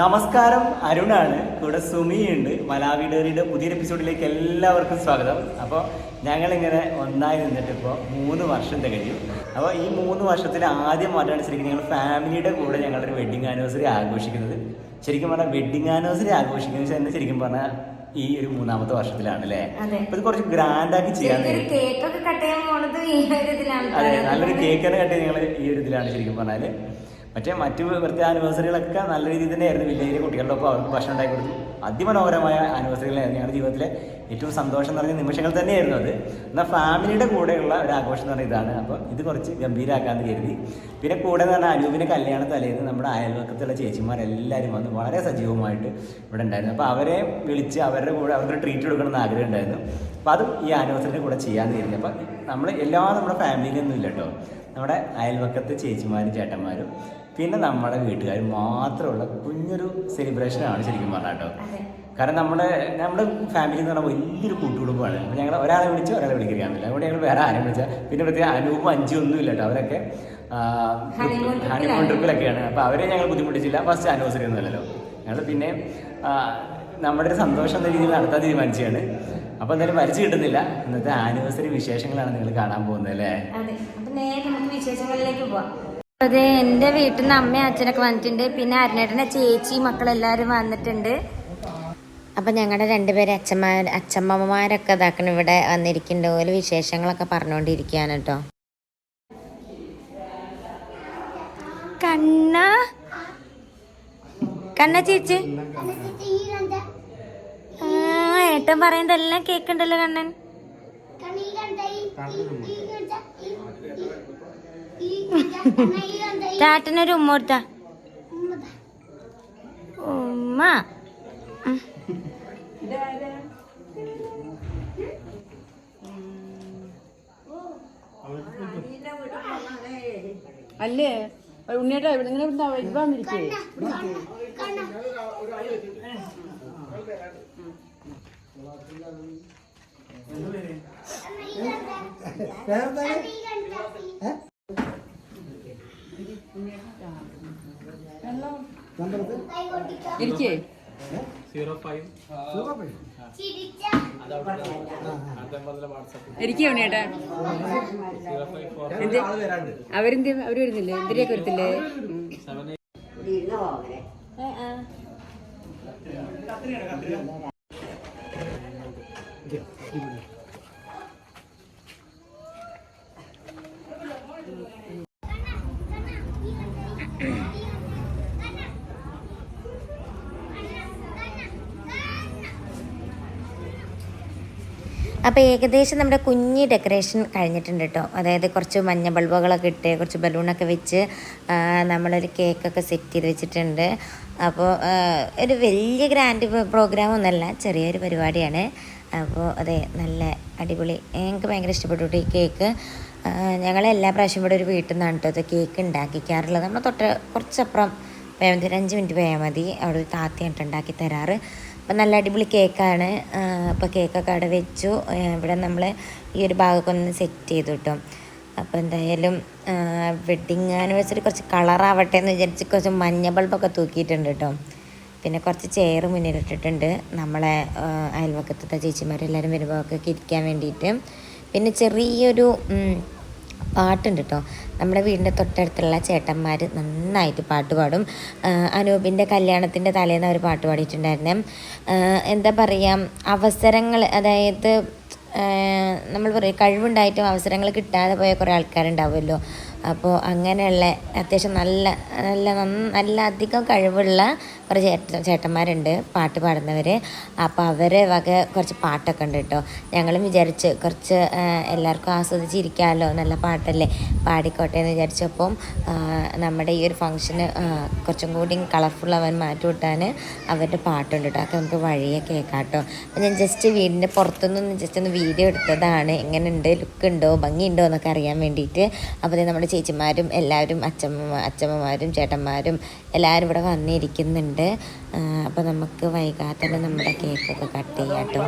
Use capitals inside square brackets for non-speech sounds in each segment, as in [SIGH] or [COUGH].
നമസ്കാരം അരുണാണ്. ഇവിടെ സുമിയുണ്ട്. മലാവിഡേറിയുടെ പുതിയൊരു എപ്പിസോഡിലേക്ക് എല്ലാവർക്കും സ്വാഗതം. അപ്പോൾ ഞങ്ങളിങ്ങനെ ഒന്നായി നിന്നിട്ട് ഇപ്പോൾ മൂന്ന് വർഷം തികഞ്ഞു അപ്പോൾ ഈ മൂന്ന് വർഷത്തിൽ ആദ്യമായിട്ടാണ് ശരിക്കും ഞങ്ങൾ ഫാമിലിയുടെ കൂടെ ഞങ്ങളുടെ ഒരു വെഡിങ് ആനിവേഴ്സറി ആഘോഷിക്കുന്നത്. ശരിക്കും പറഞ്ഞാൽ വെഡിങ് ആനിവേഴ്സറി ആഘോഷിക്കുന്നത് തന്നെ ശരിക്കും പറഞ്ഞാൽ ഈ ഒരു മൂന്നാമത്തെ വർഷത്തിലാണ് അല്ലേ? ഇത് കുറച്ച് ഗ്രാൻഡാക്കി ചെയ്യാൻ ഒരു കേക്കൊക്കെ കട്ട് ചെയ്യാൻ അതെ നല്ലൊരു കേക്ക് കട്ട് കട്ട് ഞങ്ങൾ ഈ ഒരു ഇതിലാണ് ശരിക്കും പറഞ്ഞാൽ മറ്റേ മറ്റു ബർത്ത്ഡേ ആനിവേഴ്സറികളൊക്കെ നല്ല രീതിയിൽ തന്നെയായിരുന്നു വലിയ കുട്ടികളുടെ ഒപ്പം അവർക്ക് ഭക്ഷണം ഉണ്ടാക്കി കൊടുത്തു. അതിമനോഹരമായ ആനിവേഴ്സറികളായിരുന്നു ഞങ്ങളുടെ ജീവിതത്തിലെ ഏറ്റവും സന്തോഷം നിറഞ്ഞ നിമിഷങ്ങൾ തന്നെയായിരുന്നു അത്. എന്നാൽ ഫാമിലിയുടെ കൂടെയുള്ള ഒരു ആഘോഷം എന്ന് പറയുന്നത് ഇതാണ്. അപ്പോൾ ഇത് കുറച്ച് ഗംഭീരമാക്കാമെന്ന് കരുതി. പിന്നെ കൂടെ എന്ന് പറഞ്ഞാൽ അനൂപിന്റെ കല്യാണ തലേന്ന് നമ്മുടെ അയൽവക്കത്തുള്ള ചേച്ചിമാരെല്ലാവരും വന്ന് വളരെ സജീവമായിട്ട് ഇവിടെ ഉണ്ടായിരുന്നു. അപ്പോൾ അവരെ വിളിച്ച് അവരുടെ കൂടെ അവർക്ക് ട്രീറ്റ് കൊടുക്കണമെന്ന് ആഗ്രഹം ഉണ്ടായിരുന്നു. അപ്പോൾ അതും ഈ ആനിവേഴ്സറിന്റെ കൂടെ ചെയ്യാമെന്ന് കരുതി. അപ്പോൾ നമ്മൾ എല്ലാ നമ്മുടെ ഫാമിലിയിലൊന്നും ഇല്ല കേട്ടോ. നമ്മുടെ അയൽവക്കത്തെ ചേച്ചിമാരും ചേട്ടന്മാരും പിന്നെ നമ്മുടെ വീട്ടുകാർ മാത്രമുള്ള കുഞ്ഞൊരു സെലിബ്രേഷനാണ് ശരിക്കും പറഞ്ഞാൽ കേട്ടോ. കാരണം നമ്മുടെ നമ്മുടെ ഫാമിലി എന്ന് പറഞ്ഞാൽ വലിയൊരു കൂട്ടുകുടുംബമാണ്. അപ്പോൾ ഞങ്ങൾ ഒരാളെ വിളിച്ച് ഒരാളെ വിളിക്കുകയാണെന്നില്ല അതുകൊണ്ട് ഞങ്ങൾ വേറെ ആരെയും വിളിച്ചാൽ പിന്നെ പ്രത്യേകം അനൂപും അഞ്ചും ഒന്നും ഇല്ല കേട്ടോ. അവരൊക്കെ ഹണിമൂൺ. ട്രിപ്പിലൊക്കെയാണ് അപ്പോൾ അവരെ ഞങ്ങൾ ബുദ്ധിമുട്ടിച്ചില്ല. ഫസ്റ്റ് ആനിവേഴ്സറി ഒന്നുമല്ലല്ലോ ഞങ്ങൾ പിന്നെ നമ്മുടെ ഒരു സന്തോഷം എന്ന രീതിയിൽ നടത്താൻ തീരുമാനിച്ചാണ് അപ്പൊ എന്തായാലും വരച്ചു കിട്ടുന്നില്ല. ഇന്നത്തെ ആനിവേഴ്സറി വിശേഷങ്ങളാണ് നിങ്ങൾ കാണാൻ പോകുന്നത് അല്ലേ? അതെ. അപ്പൊ നേരെ നമുക്ക് വിശേഷങ്ങളിലേക്ക് പോവാം. അതെ എന്റെ വീട്ടിൽ നിന്ന് അമ്മയും അച്ഛനൊക്കെ വന്നിട്ടുണ്ട്. പിന്നെ അരുണേട്ടന്റെ ചേച്ചി മക്കളെല്ലാരും വന്നിട്ടുണ്ട്. അപ്പം ഞങ്ങളുടെ രണ്ടുപേരെ അച്ഛന്മാർ അച്ഛമ്മമാരൊക്കെ ഇതാക്കണം ഇവിടെ വന്നിരിക്കുന്നുണ്ട് ഓരോ വിശേഷങ്ങളൊക്കെ പറഞ്ഞുകൊണ്ടിരിക്കുകയാണ് കേട്ടോ കണ്ണ? കണ്ണ ചേച്ചി. ആ ഏട്ടൻ പറയുന്നതെല്ലാം കേൾക്കണ്ടല്ലോ കണ്ണൻ. [LAUGHS] ടാറ്റനൊരു ഉമ്മ കൊടുത്ത. ഉമ്മ. അല്ലേ? ഉണ്ണിയേട്ടാ ഇവിടെ ഇങ്ങനെ എന്താ ഇവിടെ വന്നിരിക്കേ ഇരിക്കേ. ഇരിക്കേ ഉണ്ണിയേട്ടാ. അവരെന്ത്? അവർ വരുന്നില്ലേ? എന്തിനൊക്കെ വരത്തില്ലേ. ഏ, ആ. അപ്പോൾ ഏകദേശം നമ്മുടെ കുഞ്ഞി ഡെക്കറേഷൻ കഴിഞ്ഞിട്ടുണ്ട് കേട്ടോ അതായത് കുറച്ച് മഞ്ഞ ബൾബുകളൊക്കെ ഇട്ട് കുറച്ച് ബലൂണൊക്കെ വെച്ച് നമ്മളൊരു കേക്കൊക്കെ സെറ്റ് ചെയ്ത് വെച്ചിട്ടുണ്ട്. അപ്പോൾ ഒരു വലിയ ഗ്രാൻഡ് പ്രോഗ്രാം ഒന്നല്ല ചെറിയൊരു പരിപാടിയാണ്. അപ്പോൾ അതെ നല്ല അടിപൊളി. എനിക്ക് ഭയങ്കര ഇഷ്ടപ്പെട്ടു ഈ കേക്ക് ഞങ്ങൾ എല്ലാ പ്രാവശ്യം ഇവിടെ ഒരു വീട്ടിൽ നിന്നാണ് കേട്ടോ അത് കേക്ക് ഉണ്ടാക്കിക്കാറുള്ളത്. നമ്മൾ തൊട്ട് കുറച്ചപ്പുറം ഒരു അഞ്ച് മിനിറ്റ് പോയാൽ മതി. അവിടെ ഒരു താത്തയായിട്ട് ഉണ്ടാക്കി തരാറ്. അപ്പം നല്ല അടിപൊളി കേക്കാണ്. അപ്പോൾ കേക്കൊക്കെ അവിടെ വെച്ചു. ഇവിടെ നമ്മൾ ഈ ഒരു ഭാഗമൊക്കെ ഒന്ന് സെറ്റ് ചെയ്തു കേട്ടോ അപ്പോൾ എന്തായാലും വെഡ്ഡിങ് ആനിവേഴ്സറി കുറച്ച് കളറാവട്ടെ എന്ന് വിചാരിച്ച് കുറച്ച് മഞ്ഞ ബൾബൊക്കെ തൂക്കിയിട്ടുണ്ട് കേട്ടോ പിന്നെ കുറച്ച് ചെയർ മുന്നിലിട്ടിട്ടുണ്ട്. നമ്മളെ അയൽവക്കത്തെ ചേച്ചിമാരെല്ലാവരും വരുമ്പോൾ ഒക്കെ ഇരിക്കാൻ വേണ്ടിയിട്ട്. പിന്നെ ചെറിയൊരു പാട്ടുണ്ട് കേട്ടോ നമ്മുടെ വീടിന്റെ തൊട്ടടുത്തുള്ള ചേട്ടന്മാർ നന്നായിട്ട് പാട്ട് പാടും. അനൂപിന്റെ കല്യാണത്തിന്റെ തലേന്ന് അവർ പാട്ട് പാടിയിട്ടുണ്ടായിരുന്നേ. എന്താ പറയുക അവസരങ്ങൾ അതായത് നമ്മൾ പറയും കഴിവുണ്ടായിട്ടും അവസരങ്ങൾ കിട്ടാതെ പോയ കുറേ ആൾക്കാരുണ്ടാവുമല്ലോ. അപ്പോൾ അങ്ങനെയുള്ള അത്യാവശ്യം നല്ല നല്ല നല്ല അധികം കഴിവുള്ള കുറേ ചേട്ട ചേട്ടന്മാരുണ്ട് പാട്ട് പാടുന്നവർ അപ്പോൾ അവരെ വക കുറച്ച് പാട്ടൊക്കെ ഉണ്ട് കേട്ടോ ഞങ്ങളും വിചാരിച്ച് കുറച്ച് എല്ലാവർക്കും ആസ്വദിച്ചിരിക്കാമല്ലോ നല്ല പാട്ടല്ലേ. പാടിക്കോട്ടെ എന്ന് വിചാരിച്ചപ്പം നമ്മുടെ ഈ ഒരു ഫംഗ്ഷന് കുറച്ചും കൂടി കളർഫുൾ ആവാൻ മാറ്റി വിട്ടാൻ അവരുടെ പാട്ടുണ്ട് കേട്ടോ അതൊക്കെ നമുക്ക് വഴിയെ കേൾക്കാം കേട്ടോ ഞാൻ ജസ്റ്റ് വീടിന്റെ പുറത്തുനിന്ന് ജസ്റ്റ് ഒന്ന് വീഡിയോ എടുത്തതാണ്. എങ്ങനെയുണ്ട്? ലുക്ക് ഉണ്ടോ? ഭംഗിയുണ്ടോ? എന്നൊക്കെ അറിയാൻ വേണ്ടിയിട്ട്. അപ്പോൾ നമ്മുടെ ചേച്ചിമാരും എല്ലാവരും അച്ഛമ്മ അച്ഛമ്മമാരും ചേട്ടന്മാരും എല്ലാവരും ഇവിടെ വന്നിരിക്കുന്നുണ്ട്. അപ്പോൾ നമുക്ക് വൈകാതെ തന്നെ നമ്മുടെ കേക്കൊക്കെ കട്ട് ചെയ്യാം കേട്ടോ.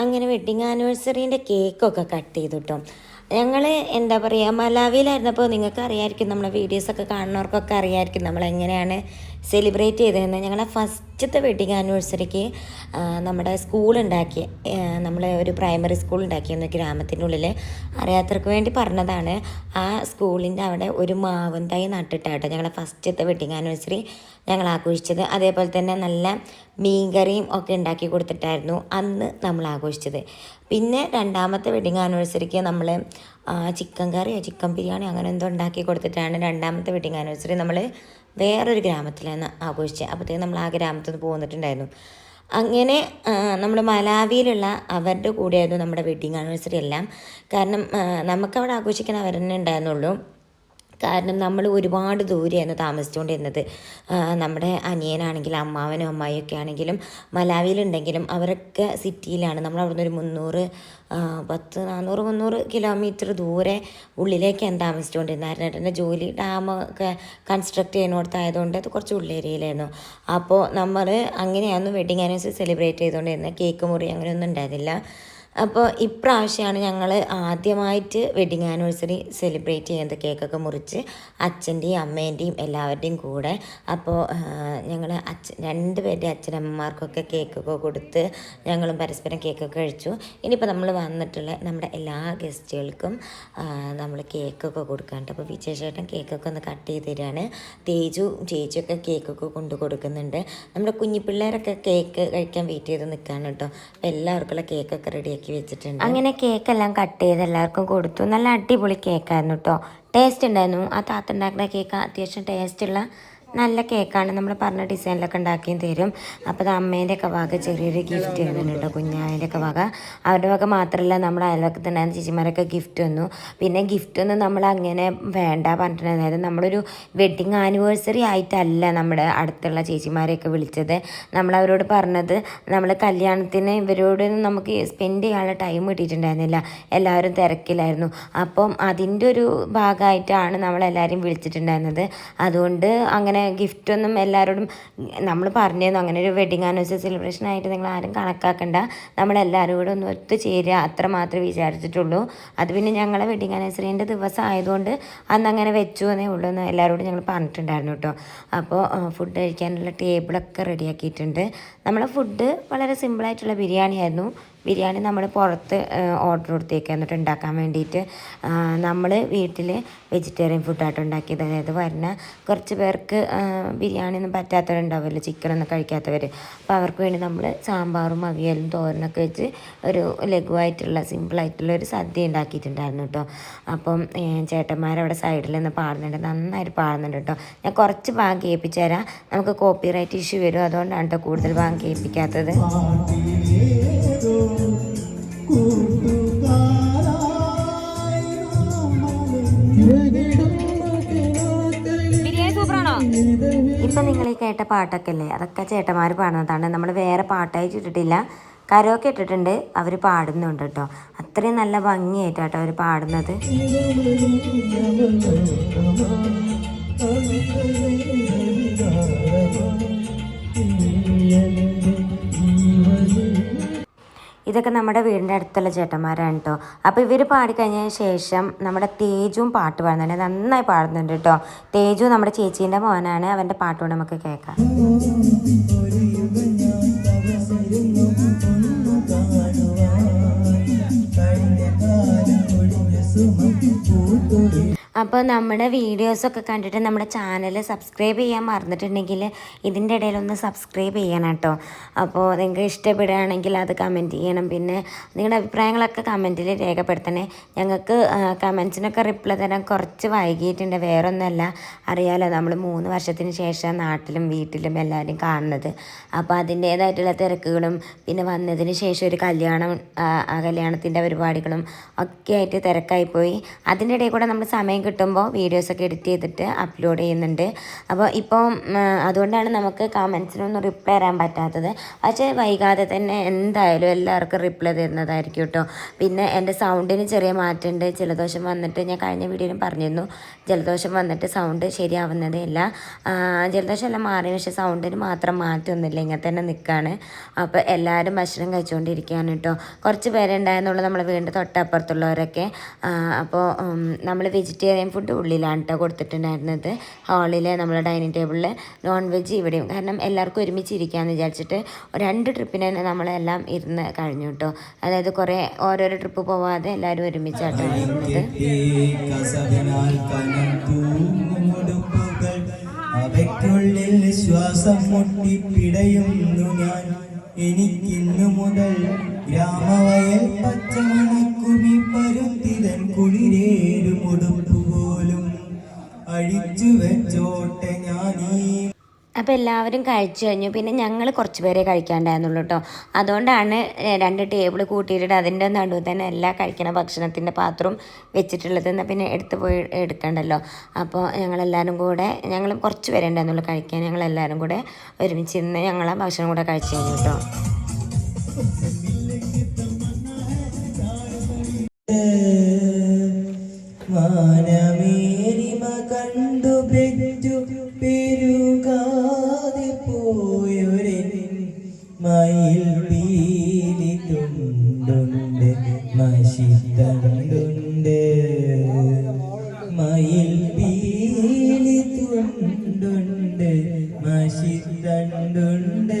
അങ്ങനെ വെഡിങ് ആനിവേഴ്സറീന്റെ കേക്കൊക്കെ കട്ട് ചെയ്തു ഞങ്ങൾ എന്താ പറയുക മലാവിയിലായിരുന്നപ്പോൾ നിങ്ങൾക്ക് അറിയാമായിരിക്കും നമ്മളെ വീഡിയോസൊക്കെ കാണുന്നവർക്കൊക്കെ അറിയാമായിരിക്കും നമ്മൾ എങ്ങനെയാണ് സെലിബ്രേറ്റ് ചെയ്തതെന്ന് ഞങ്ങളെ ഫസ്റ്റത്തെ വെഡിങ് ആനിവേഴ്സറിക്ക് നമ്മുടെ സ്കൂൾ നമ്മളെ ഒരു പ്രൈമറി സ്കൂൾ ഉണ്ടാക്കിയിരുന്നു ഗ്രാമത്തിന്റെ ഉള്ളിൽ അറിയാത്തവർക്ക് വേണ്ടി പറഞ്ഞതാണ്. ആ സ്കൂളിന്റെ അവിടെ ഒരു മാവും തൈ നട്ടിട്ടാട്ടോ ഞങ്ങളെ ഫസ്റ്റത്തെ വെഡിങ് ആനിവേഴ്സറി ഞങ്ങൾ ആഘോഷിച്ചത്. അതേപോലെ തന്നെ നല്ല മീൻകറിയും ഒക്കെ ഉണ്ടാക്കി കൊടുത്തിട്ടായിരുന്നു അന്ന് നമ്മൾ ആഘോഷിച്ചത്. പിന്നെ രണ്ടാമത്തെ വെഡിങ് ആനിവേഴ്സറിക്ക് നമ്മൾ ചിക്കൻ കറിയോ ചിക്കൻ ബിരിയാണി അങ്ങനെ എന്തോ ഉണ്ടാക്കി കൊടുത്തിട്ടാണ് രണ്ടാമത്തെ വെഡിങ് ആനിവേഴ്സറി നമ്മൾ വേറൊരു ഗ്രാമത്തിലാണ് ആഘോഷിച്ചത്. അപ്പോഴത്തേക്കും നമ്മൾ ആ ഗ്രാമത്തിൽ നിന്ന് പോന്നിട്ടുണ്ടായിരുന്നു. അങ്ങനെ നമ്മൾ മലാവിയിലുള്ള അവരുടെ കൂടെയായിരുന്നു നമ്മുടെ വെഡിങ് ആനിവേഴ്സറി എല്ലാം. കാരണം നമുക്കവിടെ ആഘോഷിക്കാൻ അവർ തന്നെ ഉണ്ടായിരുന്നുള്ളൂ. കാരണം നമ്മൾ ഒരുപാട് ദൂരെയാണ് താമസിച്ചുകൊണ്ടിരുന്നത്. നമ്മുടെ അനിയനാണെങ്കിലും അമ്മാവനും അമ്മായിയൊക്കെ ആണെങ്കിലും മലാവിയിലുണ്ടെങ്കിലും അവരൊക്കെ സിറ്റിയിലാണ്. നമ്മൾ അവിടുന്ന് ഒരു മുന്നൂറ് പത്ത് നാനൂറ് മുന്നൂറ് കിലോമീറ്റർ ദൂരെ ഉള്ളിലേക്കാണ് താമസിച്ചുകൊണ്ടിരുന്നത്. അരനേട്ടന്റെ ജോലി ഒക്കെ കൺസ്ട്രക്ട് ചെയ്യുന്നിടത്തായതുകൊണ്ട് അത് കുറച്ച് ഉള്ളേരിയയിലായിരുന്നു അപ്പോൾ നമ്മൾ അങ്ങനെയായിരുന്നു വെഡിങ് ആനിവേഴ്സറി സെലിബ്രേറ്റ് ചെയ്തുകൊണ്ടിരുന്നത്. കേക്ക് മുറി അങ്ങനെയൊന്നും ഉണ്ടായിരുന്നില്ല. അപ്പോൾ ഇപ്രാവശ്യമാണ് ഞങ്ങൾ ആദ്യമായിട്ട് വെഡിങ് ആനിവേഴ്സറി സെലിബ്രേറ്റ് ചെയ്യുന്നത് കേക്കൊക്കെ മുറിച്ച് അച്ഛന്റെയും അമ്മേന്റെയും എല്ലാവരുടെയും കൂടെ. അപ്പോൾ ഞങ്ങൾ അച്ഛൻ രണ്ട് പേരുടെ അച്ഛനമ്മമാർക്കൊക്കെ കേക്കൊക്കെ കൊടുത്ത് ഞങ്ങളും പരസ്പരം കേക്കൊക്കെ കഴിച്ചു. ഇനിയിപ്പോൾ നമ്മൾ വന്നിട്ടുള്ള നമ്മുടെ എല്ലാ ഗസ്റ്റുകൾക്കും നമ്മൾ കേക്കൊക്കെ കൊടുക്കാനുണ്ട്. അപ്പോൾ വിജയചേട്ടൻ കേക്കൊക്കെ ഒന്ന് കട്ട് ചെയ്ത് തരികയാണ് തേജു ചേച്ചിയൊക്കെ കേക്കൊക്കെ കൊണ്ടു കൊടുക്കുന്നുണ്ട്. നമ്മുടെ കുഞ്ഞിപ്പിള്ളേരൊക്കെ കേക്ക് കഴിക്കാൻ വെയിറ്റ് ചെയ്ത് നിൽക്കുകയാണ് കേട്ടോ. അപ്പോൾ എല്ലാവർക്കുള്ള കേക്കൊക്കെ റെഡിയാക്കി വെച്ചിട്ടുണ്ട്. അങ്ങനെ കേക്ക് എല്ലാം കട്ട് ചെയ്ത് എല്ലാവർക്കും കൊടുത്തു. നല്ല അടിപൊളി കേക്കായിരുന്നു കേട്ടോ ടേസ്റ്റ് ഉണ്ടായിരുന്നു. ആ താത്ത ഉണ്ടാക്കുന്ന കേക്ക് അത്യാവശ്യം ടേസ്റ്റുള്ള നല്ല കേക്കാണ്. നമ്മൾ പറഞ്ഞ ഡിസൈനിലൊക്കെ ഉണ്ടാക്കിയും തരും. അപ്പോൾ അത് അമ്മേന്റെ ഒക്കെ വക ചെറിയൊരു ഗിഫ്റ്റ് തരുന്നുണ്ട് കുഞ്ഞാവിന്റെ ഒക്കെ വക. അവരുടെ വക മാത്രമല്ല നമ്മുടെ അയൽവക്കത്തുണ്ടായിരുന്ന ചേച്ചിമാരൊക്കെ ഗിഫ്റ്റ് വന്നു പിന്നെ ഗിഫ്റ്റ് ഒന്നും നമ്മൾ അങ്ങനെ വേണ്ട പറഞ്ഞിട്ടുണ്ടായിരുന്നു നമ്മളൊരു വെഡിങ് ആനിവേഴ്സറി ആയിട്ടല്ല നമ്മുടെ അടുത്തുള്ള ചേച്ചിമാരെയൊക്കെ വിളിച്ചത്. നമ്മൾ അവരോട് പറഞ്ഞത് നമ്മൾ കല്യാണത്തിന് ഇവരോട് നമുക്ക് സ്പെൻഡ് ചെയ്യാനുള്ള ടൈം കിട്ടിയിട്ടുണ്ടായിരുന്നില്ല. എല്ലാവരും തിരക്കിലായിരുന്നു. അപ്പം അതിന്റെ ഒരു ഭാഗമായിട്ടാണ് നമ്മളെല്ലാവരും വിളിച്ചിട്ടുണ്ടായിരുന്നത്. അതുകൊണ്ട് അങ്ങനെ ഗിഫ്റ്റൊന്നും എല്ലാവരോടും നമ്മൾ പറഞ്ഞിരുന്നു. അങ്ങനെ ഒരു വെഡിങ് ആനിവേഴ്സറി സെലിബ്രേഷൻ ആയിട്ട് നിങ്ങൾ ആരും കണക്കാക്കണ്ട. നമ്മളെല്ലാവരും കൂടെ ഒന്ന് ഒത്തുചേരുക അത്ര മാത്രമേ വിചാരിച്ചിട്ടുള്ളൂ. അത് പിന്നെ ഞങ്ങളെ വെഡിങ് ആനിവേഴ്സറിന്റെ ദിവസം ആയതുകൊണ്ട് അന്ന് അങ്ങനെ വെച്ചു എന്നേ ഉള്ളൂ എന്ന് എല്ലാവരോടും ഞങ്ങൾ പറഞ്ഞിട്ടുണ്ടായിരുന്നു കേട്ടോ. അപ്പോൾ ഫുഡ് കഴിക്കാനുള്ള ടേബിളൊക്കെ റെഡിയാക്കിയിട്ടുണ്ട് നമ്മളെ ഫുഡ് വളരെ സിമ്പിളായിട്ടുള്ള ബിരിയാണി ആയിരുന്നു ബിരിയാണി നമ്മൾ പുറത്ത് ഓർഡർ കൊടുത്തേക്ക്. എന്നിട്ട് ഉണ്ടാക്കാൻ വേണ്ടിയിട്ട് നമ്മൾ വീട്ടിൽ വെജിറ്റേറിയൻ ഫുഡായിട്ട് ഉണ്ടാക്കിയത് അതായത് വരുന്ന കുറച്ച് പേർക്ക് ബിരിയാണി ഒന്നും പറ്റാത്തവരുണ്ടാവുമല്ലോ ചിക്കനൊന്നും കഴിക്കാത്തവർ അപ്പോൾ അവർക്ക് വേണ്ടി നമ്മൾ സാമ്പാറും അവിയലും തോരനൊക്കെ വെച്ച് ഒരു ലഘുവായിട്ടുള്ള സിമ്പിളായിട്ടുള്ള ഒരു സദ്യ ഉണ്ടാക്കിയിട്ടുണ്ടായിരുന്നു കേട്ടോ അപ്പം ചേട്ടന്മാരവിടെ സൈഡിൽ നിന്ന് പാടുന്നുണ്ട്. നന്നായിട്ട് പാടുന്നുണ്ട് കേട്ടോ ഞാൻ കുറച്ച് ഭാഗം കേൾപ്പിച്ചു തരാം. നമുക്ക് കോപ്പി റൈറ്റ് ഇഷ്യൂ വരും. അതുകൊണ്ടാണ് കേട്ടോ കൂടുതൽ ഭാഗം കേൾപ്പിക്കാത്തത് ഇപ്പം നിങ്ങൾ ഈ കേട്ട പാട്ടൊക്കെ അല്ലേ അതൊക്കെ ചേട്ടന്മാർ പാടുന്നതാണ്. നമ്മൾ വേറെ പാട്ടായിട്ട് ഇട്ടിട്ടില്ല കരോക്കെ ഇട്ടിട്ടുണ്ട്. അവർ പാടുന്നുണ്ട് കേട്ടോ അത്രയും നല്ല ഭംഗിയായിട്ടാട്ടോ അവർ പാടുന്നത്. ഇതൊക്കെ നമ്മുടെ വീടിന്റെ അടുത്തുള്ള ചേട്ടന്മാരാണ് കേട്ടോ അപ്പോൾ ഇവർ പാടിക്കഴിഞ്ഞതിന് ശേഷം നമ്മുടെ തേജും പാട്ട് പാടുന്നുണ്ട്. നന്നായി പാടുന്നുണ്ട് കേട്ടോ തേജു നമ്മുടെ ചേച്ചീന്റെ മോനാണ്. അവന്റെ പാട്ടുകൊണ്ട് നമുക്ക് കേൾക്കാം. അപ്പോൾ നമ്മുടെ വീഡിയോസൊക്കെ കണ്ടിട്ട് നമ്മുടെ ചാനൽ സബ്സ്ക്രൈബ് ചെയ്യാൻ മറന്നിട്ടുണ്ടെങ്കിൽ ഇതിന്റെ ഇടയിലൊന്ന് സബ്സ്ക്രൈബ് ചെയ്യണം കേട്ടോ. അപ്പോൾ നിങ്ങൾക്ക് ഇഷ്ടപ്പെടുകയാണെങ്കിൽ അത് കമന്റ് ചെയ്യണം. പിന്നെ നിങ്ങളുടെ അഭിപ്രായങ്ങളൊക്കെ കമന്റിൽ രേഖപ്പെടുത്തണേ. ഞങ്ങൾക്ക് കമൻസിനൊക്കെ റിപ്ലൈ തരാൻ കുറച്ച് വൈകിയിട്ടുണ്ട്. വേറൊന്നുമല്ല അറിയാലോ നമ്മൾ മൂന്ന് വർഷത്തിന് ശേഷം നാട്ടിലും വീട്ടിലും എല്ലാവരും കാണുന്നത്. അപ്പോൾ അതിന്റേതായിട്ടുള്ള തിരക്കുകളും പിന്നെ വന്നതിന് ശേഷം ഒരു കല്യാണം കല്യാണത്തിന്റെ പരിപാടികളും ഒക്കെ ആയിട്ട് തിരക്കായിപ്പോയി. അതിന്റെ ഇടയിൽ കൂടെ നമ്മൾ സമയം കിട്ടുമ്പോൾ വീഡിയോസൊക്കെ എഡിറ്റ് ചെയ്തിട്ട് അപ്ലോഡ് ചെയ്യുന്നുണ്ട്. അപ്പോൾ ഇപ്പോൾ അതുകൊണ്ടാണ് നമുക്ക് കമൻസിനൊന്നും റിപ്ലൈ തരാൻ പറ്റാത്തത്. പക്ഷേ വൈകാതെ തന്നെ എന്തായാലും എല്ലാവർക്കും റിപ്ലൈ തരുന്നതായിരിക്കും കേട്ടോ. പിന്നെ എന്റെ സൗണ്ടിന് ചെറിയ മാറ്റമുണ്ട്. ജലദോഷം വന്നിട്ട് ഞാൻ കഴിഞ്ഞ വീഡിയോയിലും പറഞ്ഞിരുന്നു. ജലദോഷം വന്നിട്ട് സൗണ്ട് ശരിയാവുന്നതേ ഇല്ല. ജലദോഷം എല്ലാം മാറി പക്ഷേ സൗണ്ടിന് മാത്രം മാറ്റമൊന്നുമില്ല. ഇങ്ങനെ തന്നെ നിൽക്കുകയാണ് അപ്പോൾ എല്ലാവരും ഭക്ഷണം കഴിച്ചുകൊണ്ടിരിക്കുകയാണ് കേട്ടോ. കുറച്ച് പേരുണ്ടായിരുന്നുള്ളൂ നമ്മൾ വീണ്ടും തൊട്ടപ്പുറത്തുള്ളവരൊക്കെ. അപ്പോൾ നമ്മൾ വെജിറ്റേറിയൻ ഫുഡ് ഉള്ളിലാണ് കേട്ടോ കൊടുത്തിട്ടുണ്ടായിരുന്നത്. ഹാളിൽ നമ്മളെ ഡൈനിങ് ടേബിളിൽ നോൺ വെജ് ഇവിടെയും. കാരണം എല്ലാവർക്കും ഒരുമിച്ച് ഇരിക്കാമെന്ന് വിചാരിച്ചിട്ട് രണ്ട് ട്രിപ്പിന് തന്നെ നമ്മളെല്ലാം ഇരുന്ന് കഴിഞ്ഞു കേട്ടോ അതായത് കുറേ ഓരോരോ ട്രിപ്പ് പോവാതെ എല്ലാവരും ഒരുമിച്ചാട്ടോ അവയ്ക്കുള്ളിൽ ശ്വാസം മുട്ടി പിടയുന്നു ഞാൻ. എനിക്കിന്നു മുതൽ ഗ്രാമവയൽ അപ്പോൾ എല്ലാവരും കഴിച്ചു കഴിഞ്ഞു. പിന്നെ ഞങ്ങൾ കുറച്ച് പേരെ കഴിക്കാണ്ടായിരുന്നുള്ളൂ കേട്ടോ. അതുകൊണ്ടാണ് രണ്ട് ടേബിൾ കൂട്ടിയിട്ട് അതിന്റെ നടുവ് തന്നെ എല്ലാ കഴിക്കണ ഭക്ഷണത്തിന്റെ പാത്രവും വെച്ചിട്ടുള്ളത്. എന്നാൽ പിന്നെ എടുത്തു പോയി എടുക്കണ്ടല്ലോ. അപ്പോൾ ഞങ്ങളെല്ലാവരും കൂടെ ഞങ്ങൾ കുറച്ച് പേരെ ഉണ്ടായിരുന്നുള്ളൂ കഴിക്കാൻ. ഞങ്ങളെല്ലാവരും കൂടെ ഒരുമിച്ചിരുന്ന് ഞങ്ങളെ ഭക്ഷണം കൂടെ കഴിച്ചു കഴിഞ്ഞു കേട്ടോ. മാനമേരിമ കണ്ടു പീലി തുണ്ടുണ്ട് മഷിത്തണ്ടുണ്ട് മയിൽ പീലി തുണ്ടുണ്ട്. മഷിത്തണ്ടുണ്ട്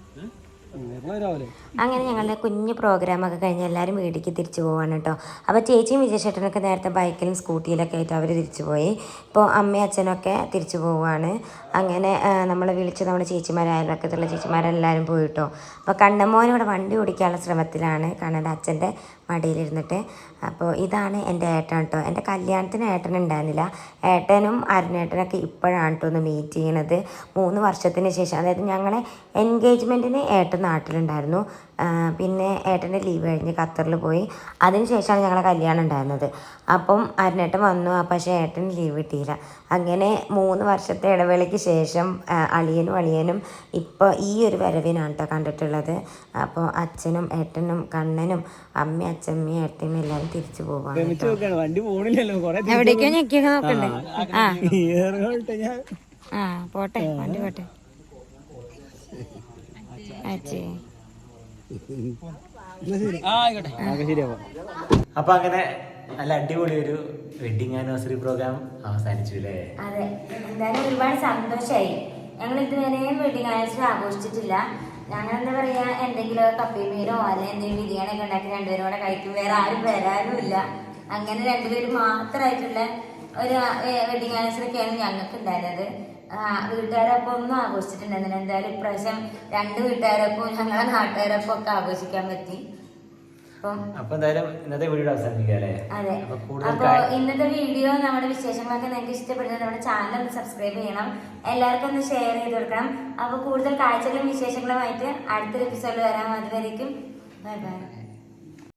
അങ്ങനെ ഞങ്ങളുടെ കുഞ്ഞു പ്രോഗ്രാം ഒക്കെ കഴിഞ്ഞ് എല്ലാവരും വീട്ടിലേക്ക് തിരിച്ചു പോവാണ് കേട്ടോ അപ്പോൾ ചേച്ചിയും വിജയശേട്ടനൊക്കെ നേരത്തെ ബൈക്കിലും സ്കൂട്ടിയിലൊക്കെ ആയിട്ട് അവർ തിരിച്ചു പോയി. ഇപ്പോൾ അമ്മയും അച്ഛനൊക്കെ തിരിച്ചു പോവാണ്. അങ്ങനെ നമ്മൾ വിളിച്ച് നമ്മുടെ ചേച്ചിമാരായാലൊക്കത്തുള്ള ചേച്ചിമാരെല്ലാവരും പോയി കേട്ടോ അപ്പോൾ കണ്ണമോൻ ഇവിടെ വണ്ടി ഓടിക്കാനുള്ള ശ്രമത്തിലാണ്. കണ്ണന്റെ അച്ഛന്റെ മടിയിലിരുന്നിട്ട്. അപ്പോൾ ഇതാണ് എന്റെ ഏട്ടൻ കേട്ടോ എന്റെ കല്യാണത്തിന് ഏട്ടൻ ഉണ്ടായിരുന്നില്ല. ഏട്ടനും അരുണേട്ടനൊക്കെ ഇപ്പോഴാണ് കേട്ടോ ഒന്ന് മീറ്റ് ചെയ്യണത്. മൂന്ന് വർഷത്തിന് ശേഷം അതായത് ഞങ്ങളെ എൻഗേജ്മെന്റിന് ഏട്ടൻ നാട്ടിലുണ്ടായിരുന്നു. പിന്നെ ഏട്ടന്റെ ലീവ് കഴിഞ്ഞ് ഖത്തറിൽ പോയി. അതിന് ശേഷമാണ് ഞങ്ങളെ കല്യാണം ഉണ്ടായിരുന്നത്. അപ്പം അരുണേട്ടൻ വന്നു പക്ഷേ ഏട്ടന് ലീവ് കിട്ടിയില്ല. അങ്ങനെ മൂന്ന് വർഷത്തെ ഇടവേളയ്ക്ക് ശേഷം അളിയനും അളിയനും ഇപ്പോൾ ഈ ഒരു വരവിനാണ് കേട്ടോ കണ്ടിട്ടുള്ളത്. അപ്പോൾ അച്ഛനും ഏട്ടനും കണ്ണനും അമ്മയും അച്ഛമ്മയും ഏട്ടനും എല്ലാവരും തിരിച്ചു പോവാ. വണ്ടി പോണില്ലല്ലോ. എവിടേക്കോ ഞെക്കിയൊക്കെ നോക്കണ്ടേ? ആ ആ പോട്ടെ വണ്ടി പോട്ടെ. അച്ഛേ അപ്പൊ. അങ്ങനെ നല്ല അടിപൊളി ഒരു വെഡിങ് ആനിവേഴ്സറി പ്രോഗ്രാം അവസാനിച്ചു അല്ലേ അതെ. എന്തായാലും ഒരുപാട് സന്തോഷമായി ഞങ്ങൾ ഇതുവരെയും വെഡിങ് ആനിവേഴ്സറി ആഘോഷിച്ചിട്ടില്ല. ഞങ്ങൾ എന്താ പറയാ എന്തെങ്കിലും കപ്പിമീനോ അല്ലെങ്കിൽ എന്തെങ്കിലും ബിരിയാണി ഒക്കെ ഉണ്ടാക്കി രണ്ടുപേരും കൂടെ കഴിക്കും. വേറെ ആരും വരാനും ഇല്ല. അങ്ങനെ രണ്ടുപേരും മാത്രമായിട്ടുള്ള ഒരു വെഡിങ് ആനിവേഴ്സറി ഒക്കെയാണ് ഞങ്ങൾക്ക് ഉണ്ടായിരുന്നത് വീട്ടുകാരൊപ്പം ഒന്നും ആഘോഷിച്ചിട്ടുണ്ടായിരുന്നില്ല. എന്തായാലും ഇപ്രാവശ്യം രണ്ട് വീട്ടുകാരൊപ്പം ഞങ്ങളെ നാട്ടുകാരൊപ്പം ഒക്കെ ആഘോഷിക്കാൻ പറ്റി. അപ്പം എന്തായാലും ഇന്നത്തെ വീഡിയോ അവസാനിപ്പിക്കാം അല്ലേ? അതെ. അപ്പൊ ഇന്നത്തെ വീഡിയോ നമ്മുടെ വിശേഷങ്ങളൊക്കെ നിങ്ങൾക്ക് ഇഷ്ടപ്പെടുന്നത് നമ്മുടെ ചാനൽ ഒന്ന് സബ്സ്ക്രൈബ് ചെയ്യണം. എല്ലാവർക്കും ഒന്ന് ഷെയർ ചെയ്ത് കൊടുക്കണം. അപ്പൊ കൂടുതൽ കാഴ്ചകളും വിശേഷങ്ങളുമായിട്ട് അടുത്തൊരു എപ്പിസോഡിൽ വരാം. അതുവരേക്കും ബൈ ബൈ